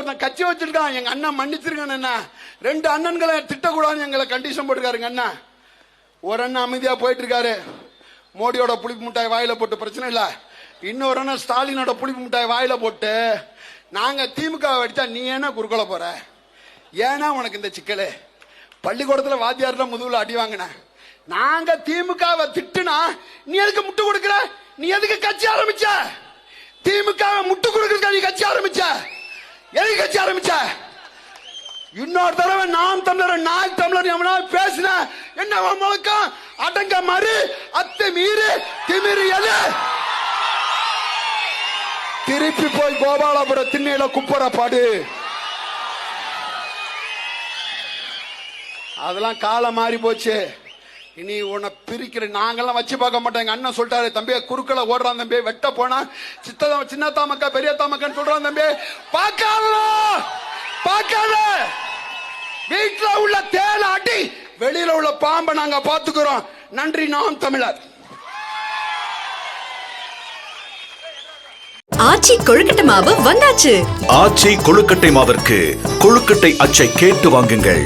ஒருத்தன் கட்சி வச்சிருக்கான் எங்க அண்ணன் மன்னிச்சிருக்கான் அண்ணா. ரெண்டு அண்ணன்களை திட்டக்கூடாதுன்னு எங்களை கண்டிஷன் போட்டுருக்காருங்க அண்ணா. ஒரு அண்ணன் அமைதியா போயிட்டு இருக்காரு மோடியோட புளிப்பு மிட்டாய் வாயில போட்டு பிரச்சனை இல்ல. இன்னொரு அண்ணன் ஸ்டாலினோட புளிப்பு மிட்டாய் வாயில போட்டு நாங்க திமுக அடிச்சா நீ ஏன்னா குறுக்கோல போற? ஏன்னா உனக்கு இந்த சிக்கலு. பள்ளிக்கூடத்துல வாத்தியார்ல முதுகுல அடி வாங்கின. நாங்க திமுகவை திட்டுனா நீ எதுக்கு முட்டு கொடுக்கற? நீ எதுக்கு கட்சி ஆரம்பிச்ச? எதுக்கு கட்சி ஆரம்பிச்ச இன்னொரு தடவை நாம் தமிழர் நாய் தமிழர் எவனால் பேசின என்ன முழக்கம் அடங்க மறு அத்து மீறு திமிரு எது? திருப்பி போய் கோபாலபுரம் திண்ணையில குப்புற பாடு. அதெல்லாம் காலம் மாறி போச்சு. இனி உன்னை பிரிக்கிற நாங்கெல்லாம் வச்சு பார்க்க மாட்டோம். எங்க அண்ணன் சொல்லிட்டாரு தம்பி குறுக்களை ஓடுறான் தம்பி வெட்ட போனா சித்ததா சின்னத்தா மக்கா பெரிய மக்கன்னு சொல்றான் தம்பி. பார்க்காத பார்க்காத. வீட்டுல உள்ள தேல அடி வெளியில உள்ள பாம்பை நாங்க பாத்துக்கிறோம் நன்றி நாம் தமிழர். ஆச்சி கொழுக்கட்டை மாவு வந்தாச்சு. ஆச்சி கொழுக்கட்டை மாவிற்கு கொழுக்கட்டை அச்சை கேட்டு வாங்குங்கள்.